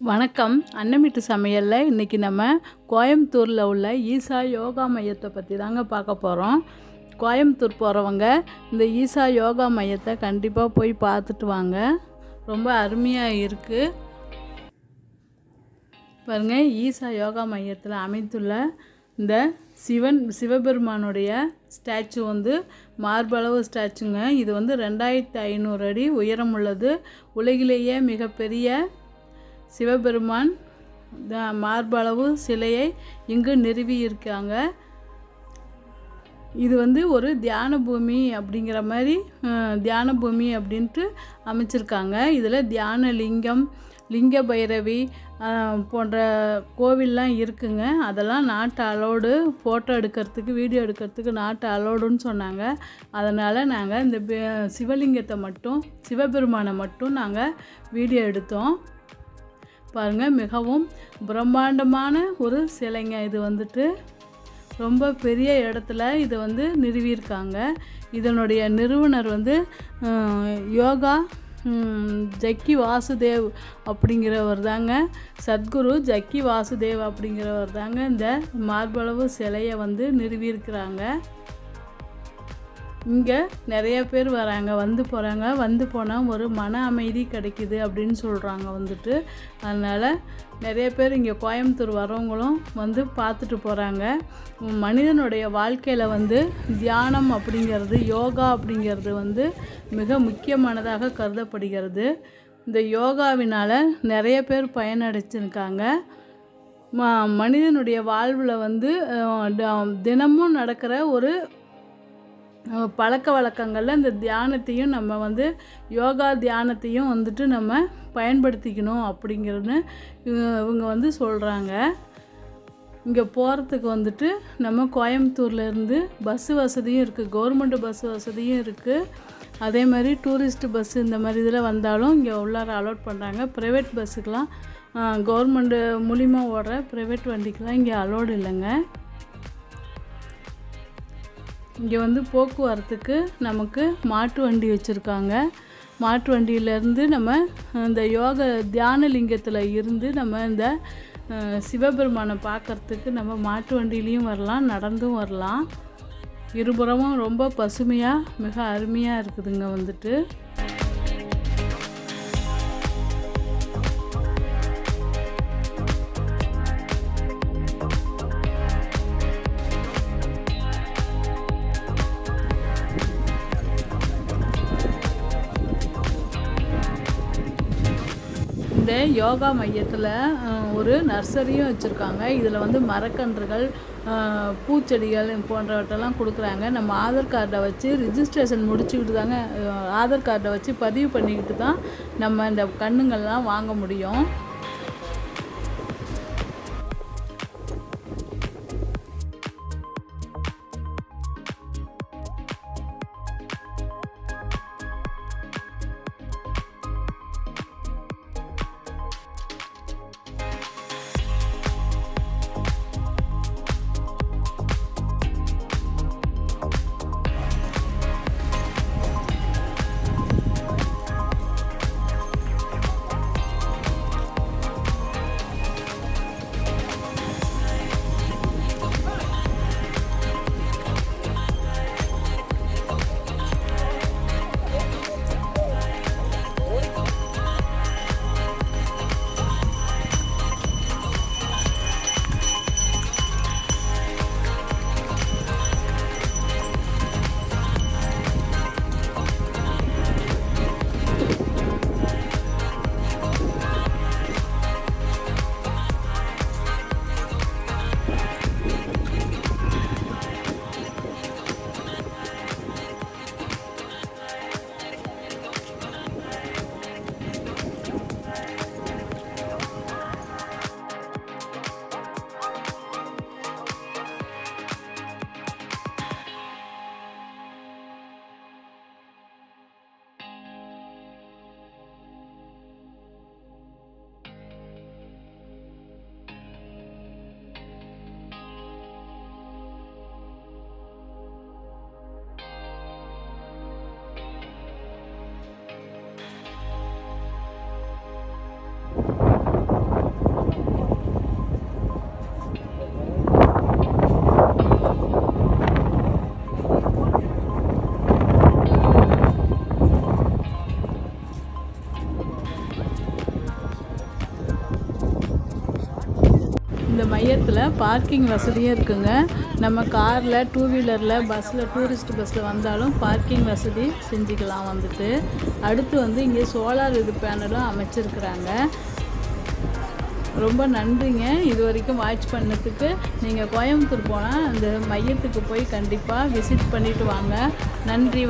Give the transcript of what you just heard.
வணக்கம். அன்னமிட்டு சமையலில் இன்றைக்கி நம்ம கோயம்புத்தூரில் உள்ள ஈசா யோகா மையத்தை பற்றி தாங்க பார்க்க போகிறோம் கோயம்புத்தூர் போகிறவங்க இந்த ஈசா யோகா மையத்தை கண்டிப்பாக போய் பார்த்துட்டு வாங்க. ரொம்ப அருமையாக இருக்குது பாருங்கள் ஈசா யோகா மையத்தில் அமைத்துள்ள இந்த சிவன் சிவபெருமானுடைய ஸ்டாச்சு வந்து மார்பளவு ஸ்டாச்சுங்க. இது வந்து ரெண்டாயிரத்தி ஐநூறு அடி உயரம் உள்ளது. உலகிலேயே மிகப்பெரிய சிவபெருமான் த- மார்பளவு சிலையை இங்கு நிறுவியிருக்காங்க. இது வந்து ஒரு தியான பூமி அப்படிங்கிற மாதிரி தியான பூமி அப்படின்ட்டு அமைச்சிருக்காங்க. இதில் தியான லிங்கம் லிங்க பைரவி போன்ற கோவில்லாம் இருக்குங்க. அதெல்லாம் நாட்டு அலோடு ஃபோட்டோ எடுக்கிறதுக்கு வீடியோ எடுக்கிறதுக்கு நாட்டு அலோடுன்னு சொன்னாங்க. அதனால் நாங்கள் இந்த சிவலிங்கத்தை மட்டும் சிவபெருமானை மட்டும் நாங்கள் வீடியோ எடுத்தோம். பாருங்கள் மிகவும் பிரம்மாண்டமான ஒரு சிலைங்க இது வந்துட்டு. ரொம்ப பெரிய இடத்துல இதை வந்து நிறுவியிருக்காங்க. இதனுடைய நிறுவனர் வந்து யோகா ஜக்கி வாசுதேவ் அப்படிங்கிறவர் தாங்க. சத்குரு ஜக்கி வாசுதேவ் அப்படிங்கிறவர் தாங்க இந்த மார்பளவு சிலையை வந்து நிறுவியிருக்கிறாங்க. இங்கே நிறைய பேர் வராங்க வந்து போகிறாங்க வந்து போனால் ஒரு மன அமைதி கிடைக்குது அப்படின்னு சொல்கிறாங்க வந்துட்டு. அதனால் நிறைய பேர் இங்கே கோயம்புத்தூர் வரவங்களும் வந்து பார்த்துட்டு போகிறாங்க மனிதனுடைய வாழ்க்கையில் வந்து தியானம் அப்படிங்கிறது யோகா அப்படிங்கிறது வந்து மிக முக்கியமானதாக கருதப்படுகிறது. இந்த யோகாவினால் நிறைய பேர் பயனடைச்சிருக்காங்க ம மனிதனுடைய வாழ்வில் வந்து ட- தினமும் நடக்கிற ஒரு பழக்க வழக்கங்களில் இந்த தியானத்தையும் நம்ம வந்து யோகா தியானத்தையும் வந்துட்டு நம்ம பயன்படுத்திக்கணும் அப்படிங்கிறது இவங்க இவங்க வந்து சொல்கிறாங்க இங்கே போகிறதுக்கு வந்துட்டு நம்ம கோயம்புத்தூர்லேருந்து பஸ்ஸு வசதியும் இருக்குது கவர்மெண்ட் பஸ் வசதியும் இருக்குது அதே மாதிரி டூரிஸ்ட் பஸ் இந்த மாதிரி இதில் வந்தாலும் இங்கே உள்ளார அலோட் பண்ணுறாங்க ப்ரைவேட் பஸ்ஸுக்கெலாம் கவர்மெண்ட்டு மூலிமா ஓடுற ப்ரைவேட் வண்டிக்கெலாம் இங்கே அலோடு இல்லைங்க. இங்கே வந்து போக்குவரத்துக்கு நமக்கு மாட்டு வண்டி வச்சுருக்காங்க. மாட்டு வண்டியிலேருந்து நம்ம இந்த யோக தியான லிங்கத்தில் இருந்து நம்ம இந்த சிவபெருமானை பார்க்கறதுக்கு நம்ம மாட்டு வண்டியிலையும் வரலாம் நடந்தும் வரலாம். இருபுறமும் ரொம்ப பசுமையாக மிக அருமையாக இருக்குதுங்க வந்துட்டு. இந்த யோகா மையத்தில் ஒரு நர்சரியும் வச்சுருக்காங்க. இதில் வந்து மரக்கன்றுகள் பூச்செடிகள் போன்றவற்றெல்லாம் கொடுக்குறாங்க. நம்ம ஆதார் கார்டை வச்சு ரிஜிஸ்ட்ரேஷன் முடிச்சுக்கிட்டு தாங்க ஆதார் கார்டை வச்சு பதிவு பண்ணிக்கிட்டு தான் நம்ம இந்த கண்ணுங்கள்லாம் வாங்க முடியும். பக்கத்தில் பார்க்கிங் வசதியும் இருக்குங்க. நம்ம காரில் டூ வீலரில் பஸ்ஸில் டூரிஸ்ட் பஸ்ஸில் வந்தாலும் பார்க்கிங் வசதி செஞ்சுக்கலாம் வந்துட்டு. அடுத்து வந்து இங்கே சோலார் இது பேனலும் அமைச்சிருக்கிறாங்க. ரொம்ப நன்றிங்க. இது வரைக்கும் வாட்ச் பண்ணதுக்கு. நீங்கள் கோயம்புத்தூர் போனால் அந்த மையத்துக்கு போய் கண்டிப்பாக விசிட் பண்ணிவிட்டு வாங்க. நன்றி.